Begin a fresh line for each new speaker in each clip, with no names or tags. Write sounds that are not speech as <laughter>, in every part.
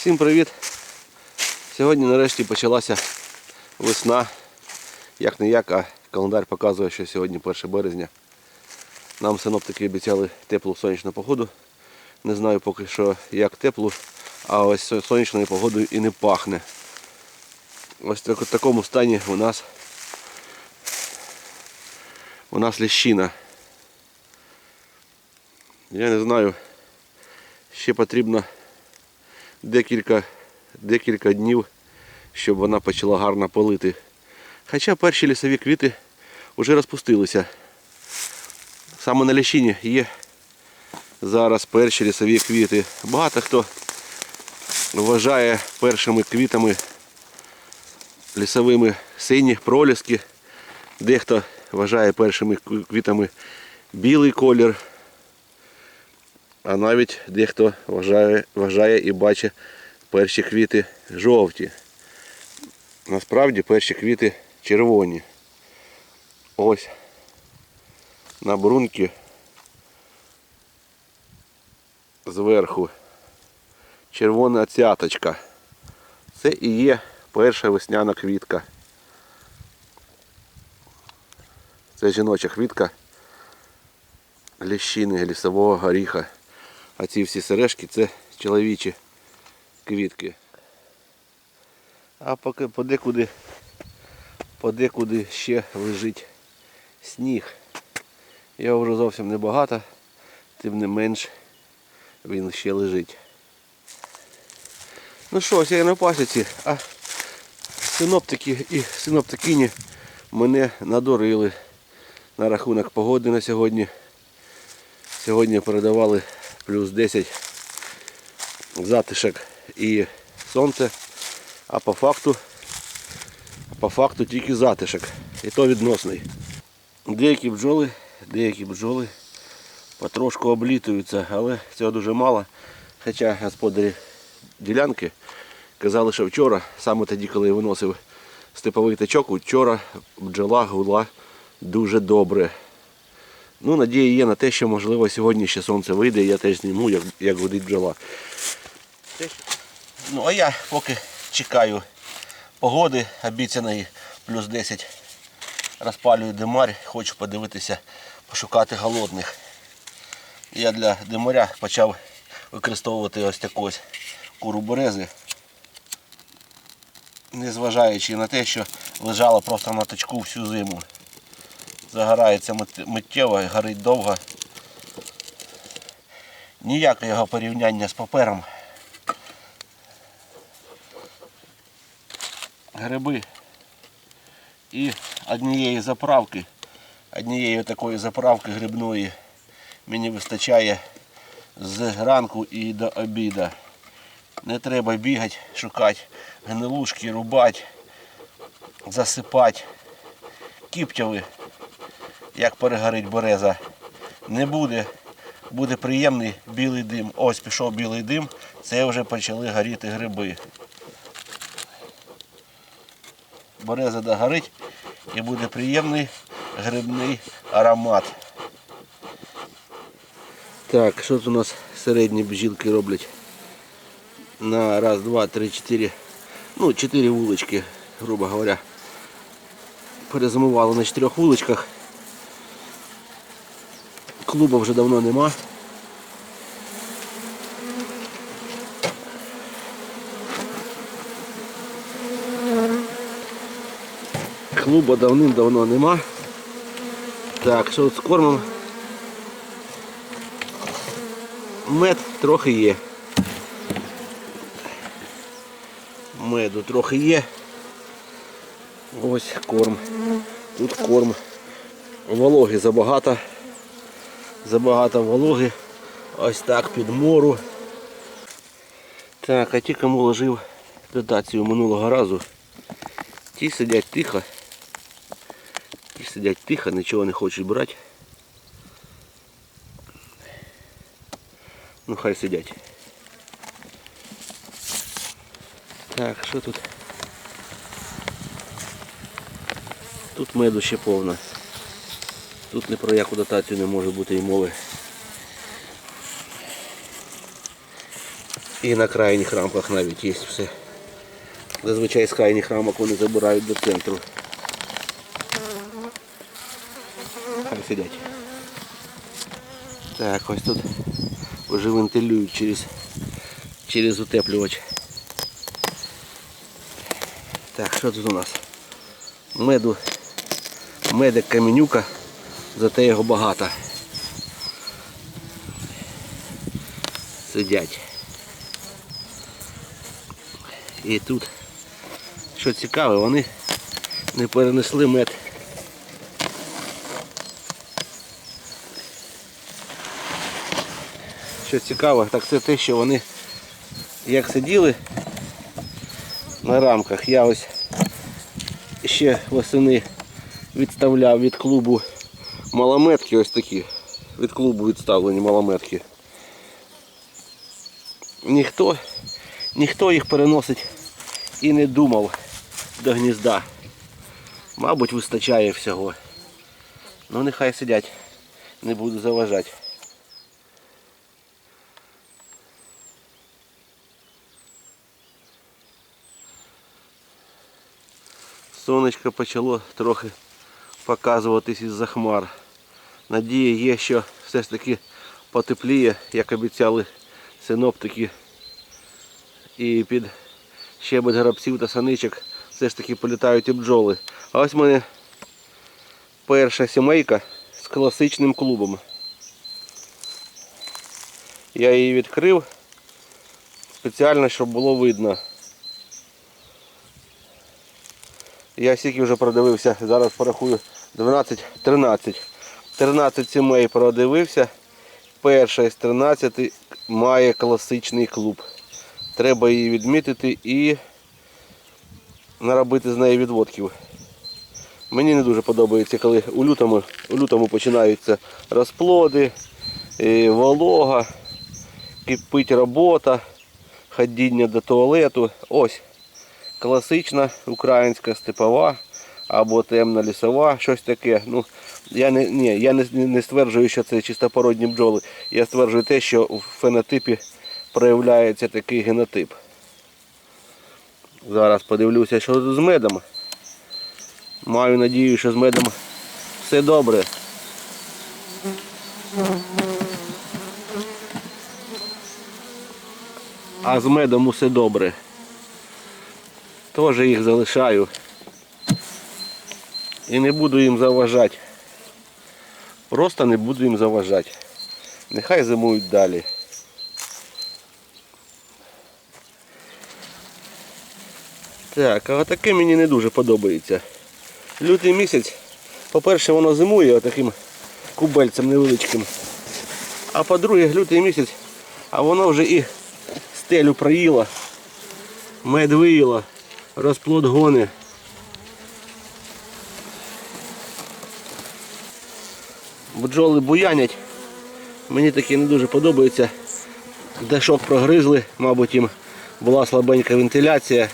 Всім привіт! Сьогодні нарешті почалася весна. Як не як, а календар показує, що сьогодні 1 березня. Нам синоптики обіцяли теплу сонячну погоду. Не знаю поки що як теплу, а ось сонячною погодою і не пахне. Ось так, в такому стані у нас у нас ліщина. Я не знаю, ще потрібно декілька, декілька днів, щоб вона почала гарно полити. Хоча перші лісові квіти вже розпустилися. Саме на ліщині є зараз перші лісові квіти. Багато хто вважає першими квітами лісовими сині проліски. Дехто вважає першими квітами білий колір. А навіть дехто вважає, вважає і бачить перші квіти жовті. Насправді перші квіти червоні. Ось на бруньки зверху червона цяточка. Це і є перша весняна квітка. Це жіноча квітка ліщини, лісового горіха. А ці всі сережки це чоловічі квітки. А поки подекуди, подекуди ще лежить сніг. Його вже зовсім небагато, тим не менш він ще лежить. Ну що, ось я на пасіці, а синоптики і синоптикині мене надурили на рахунок погоди на сьогодні. Сьогодні передавали плюс 10 затишок і сонце, а по факту, по факту тільки затишок. І то відносний. Деякі бджоли, деякі бджоли потрошку облітуються, але цього дуже мало. Хоча господарі ділянки казали, що вчора, саме тоді, коли я виносив степовий тачок, вчора бджола гула дуже добре. Ну, надія є на те, що можливо сьогодні ще сонце вийде, і я теж зніму, як, як гудить бджола. Ну, а я поки чекаю погоди обіцяної плюс 10. Розпалюю димарь, хочу подивитися, пошукати голодних. Я для димаря почав використовувати ось таку ось куру берези. Незважаючи на те, що лежала просто на точку всю зиму загорається миттєво і горить довго. Ніякого порівняння з папером. Гриби і однієї заправки, однієї такої заправки грибної мені вистачає з ранку і до обіду. Не треба бігати, шукати гнилушки, рубати, засипати. Кіптяви як перегорить береза, не буде. Буде приємний білий дим. Ось пішов білий дим, це вже почали горіти гриби. Береза догорить і буде приємний грибний аромат. Так, що тут у нас середні бджілки роблять? На раз, два, три, чотири. Ну, чотири вулички, грубо говоря. Перезимували на чотирьох вуличках. Клуба вже давно нема. Клуба давним-давно нема. Так, що з кормом? Мед трохи є. Меду трохи є. Ось корм. Тут корм. Вологи забагато. Забагато вологи. Ось так під мору. Так, а ті, кому ложив дотацію минулого разу, ті сидять тихо. Ті сидять тихо, нічого не хочуть брати. Ну хай сидять. Так, що тут? Тут меду ще повно. Тут не про яку дотацію не може бути і мови. І на крайніх рамках навіть є все. Зазвичай з крайніх рамок вони забирають до центру. Хай сидять. Так, ось тут вже вентилюють через, через утеплювач. Так, що тут у нас? Меду, медик каменюка, зате його багато. Сидять. І тут, що цікаве, вони не перенесли мед. Що цікаво, так це те, що вони як сиділи на рамках, я ось ще восени відставляв від клубу малометки, ось такі. Від клубу відставлені малометки. Ніхто, ніхто їх переносить і не думав до гнізда. Мабуть, вистачає всього. Ну нехай сидять, не буду заважати. Сонечко почало трохи показуватись із-за хмар. Надія є, що все ж таки потепліє, як обіцяли синоптики. І під щебет грабців та саничок все ж таки політають і бджоли. А ось в мене перша сімейка з класичним клубом. Я її відкрив спеціально, щоб було видно. Я стільки вже продивився, зараз порахую 12, 13. 13 сімей продивився. Перша із 13 має класичний клуб. Треба її відмітити і наробити з неї відводків. Мені не дуже подобається, коли у лютому, у лютому починаються розплоди, е, волога, кипить робота, ходіння до туалету. Ось класична українська степова або темна лісова, щось таке. Ну, я не, ні, я не, не стверджую, що це чистопородні бджоли. Я стверджую те, що в фенотипі проявляється такий генотип. Зараз подивлюся, що з медом. Маю надію, що з медом все добре. А з медом усе добре. Теж їх залишаю. І не буду їм заважати. Просто не буду їм заважати. Нехай зимують далі. Так, а таке мені не дуже подобається. Лютий місяць, по-перше, воно зимує отаким кубельцем невеличким. А по-друге, лютий місяць, а воно вже і стелю проїло, мед виїло, розплод гони. Бджоли буянять. Мені таке не дуже подобається. Дешок прогризли, мабуть, їм була слабенька вентиляція.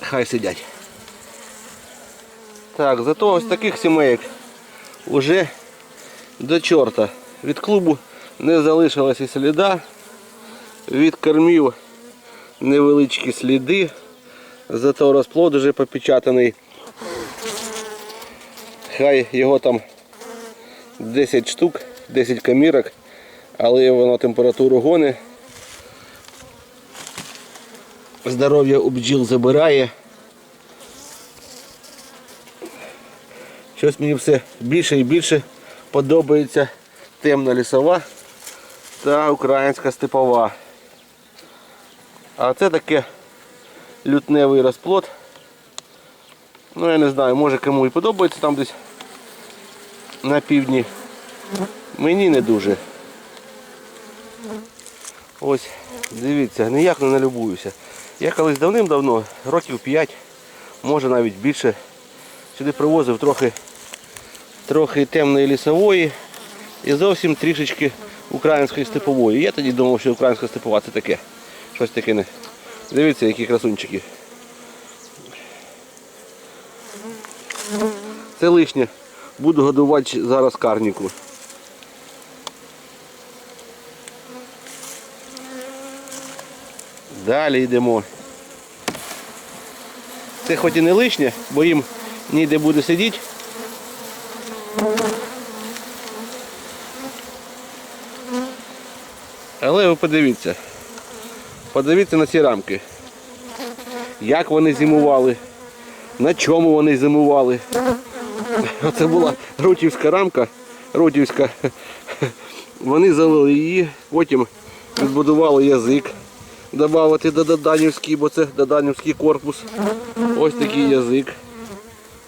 Хай сидять. Так, зато ось таких сімейок уже до чорта. Від клубу не залишилось і сліда. Від кормів невеличкі сліди. Зато розплод вже попечатаний. Хай його там 10 штук, 10 камірок, але воно температуру гони. Здоров'я у бджіл забирає. Щось мені все більше і більше подобається темна лісова та українська степова. А це таке лютневий розплод. Ну я не знаю, може кому і подобається там десь на півдні. Мені не дуже. Ось, дивіться, ніяк не налюбуюся. Я колись давним-давно, років 5, може навіть більше, сюди привозив трохи, трохи темної лісової і зовсім трішечки української степової. Я тоді думав, що українська степова це таке. Щось таке не. Дивіться, які красунчики. Це лишнє. Буду годувати зараз карніку. Далі йдемо. Це хоч і не лишнє, бо їм ніде буде сидіти. Але ви подивіться. Подивіться на ці рамки. Як вони зимували, на чому вони зимували. <laughs> Оце була рутівська рамка, рутівська. <laughs> Вони залили її, потім відбудували язик. Добавити до Доданівський, бо це Доданівський корпус. Ось такий язик.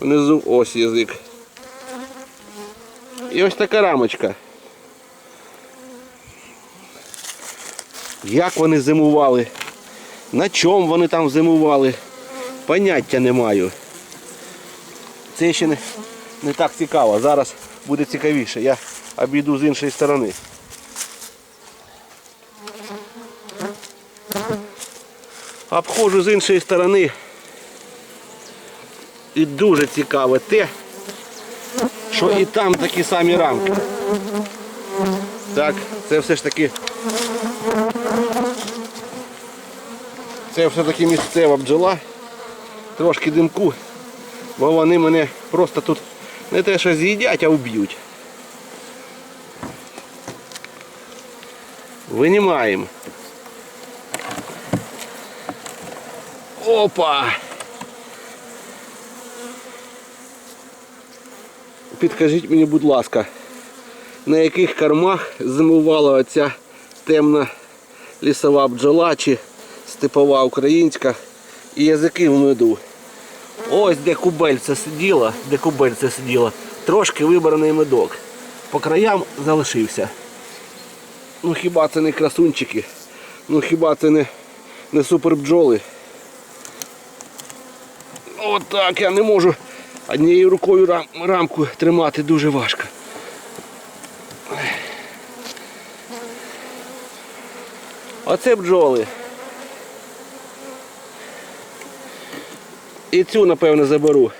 Внизу ось язик. І ось така рамочка. Як вони зимували? На чому вони там зимували? Поняття не маю. Це ще не, не так цікаво. Зараз буде цікавіше. Я обійду з іншої сторони. Обходжу з іншої сторони. І дуже цікаве те, що і там такі самі рамки. Так, це все ж таки. Це все-таки місцева бджола. Трошки димку, бо вони мене просто тут не те, що з'їдять, а вб'ють. Винімаємо. Опа! Підкажіть мені, будь ласка, на яких кормах зимувала оця темна лісова бджола чи степова українська і язики в меду. Ось де кубельце сиділо, де кубельце сиділо, трошки вибраний медок. По краям залишився. Ну хіба це не красунчики? Ну хіба це не, не супер бджоли? Отак я не можу однією рукою рам, рамку тримати дуже важко. Оце бджоли. І цю, напевно, заберу.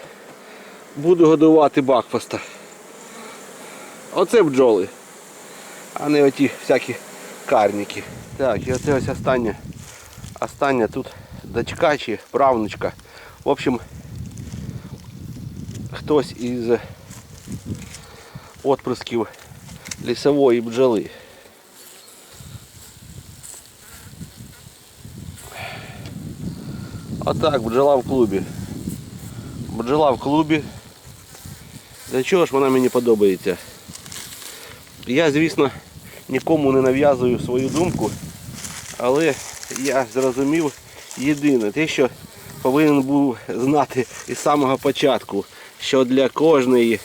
Буду годувати бакфаста. Оце бджоли. А не оті всякі карніки. Так, і оце ось остання. Остання тут дочка чи правнучка. В общем, хтось із отприсків лісової бджоли. Отак, бджола в клубі. Бджола в клубі. Для чого ж вона мені подобається? Я, звісно, нікому не нав'язую свою думку, але я зрозумів єдине, те, що повинен був знати із самого початку, що для кожної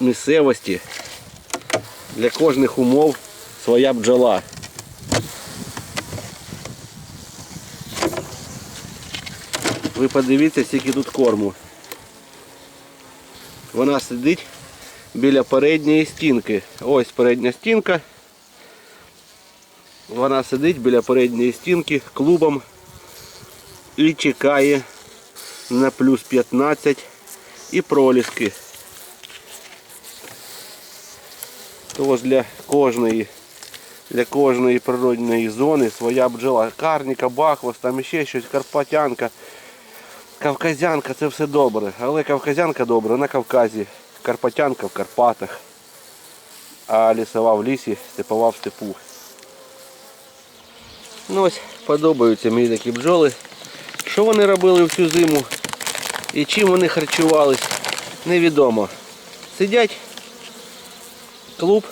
місцевості, для кожних умов своя бджола. Ви подивіться, скільки тут корму. Вона сидить біля передньої стінки. Ось передня стінка. Вона сидить біля передньої стінки клубом і чекає на плюс 15 і проліски. Тож для кожної для кожної природної зони своя бджола. Карніка, бахвост, там ще щось, карпатянка. Кавказянка це все добре, але кавказянка добре на Кавказі, Карпатянка в Карпатах, а лісова в лісі, степова в степу. Ну ось подобаються мені такі бджоли. Що вони робили всю зиму? І чим вони харчувались, невідомо. Сидять, клуб,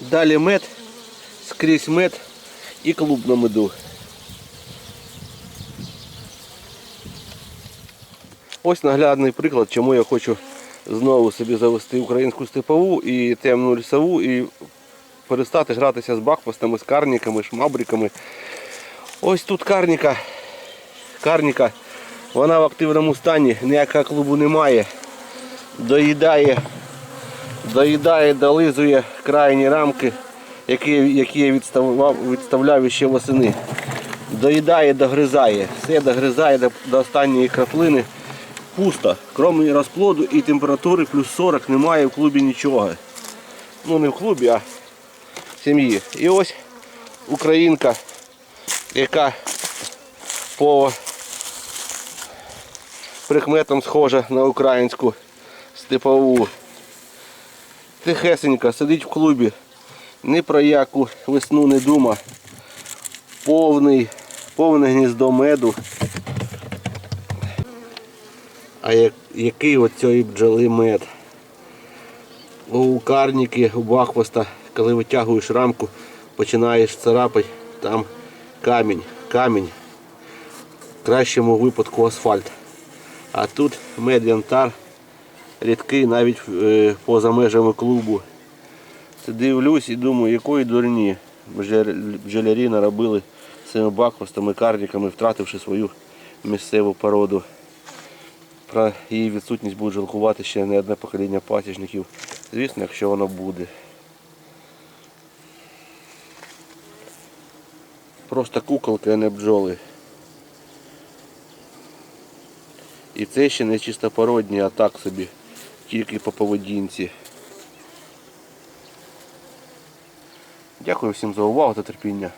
далі мед, скрізь мед. І клуб на меду. Ось наглядний приклад, чому я хочу знову собі завести українську степову і темну лісову і перестати гратися з бакфастами, з карніками, шмабриками. Ось тут карніка. Карніка, вона в активному стані, ніякого клубу немає. Доїдає, доїдає, долизує крайні рамки, які, які я відставляв, відставляв ще восени. Доїдає, догризає. Все догризає до, до останньої краплини пусто. Крім розплоду і температури плюс 40 немає в клубі нічого. Ну не в клубі, а в сім'ї. І ось українка яка по прикметам схожа на українську степову. Тихесенька, сидить в клубі, ні про яку весну не дума. Повний, повне гніздо меду. А як, який от бджоли мед? У карніки, у бахвоста, коли витягуєш рамку, починаєш царапати, там камінь, камінь. В кращому випадку асфальт. А тут мед рідкий навіть е, поза межами клубу. Дивлюсь і думаю, якої дурні бджоля- бджолярі наробили цими баквостами, карніками, втративши свою місцеву породу. Про її відсутність буде жалкувати ще не одне покоління пасічників. Звісно, якщо воно буде. Просто куколки, а не бджоли. І це ще не чистопородні, а так собі. Тільки по поведінці. Дякую всім за увагу та терпіння.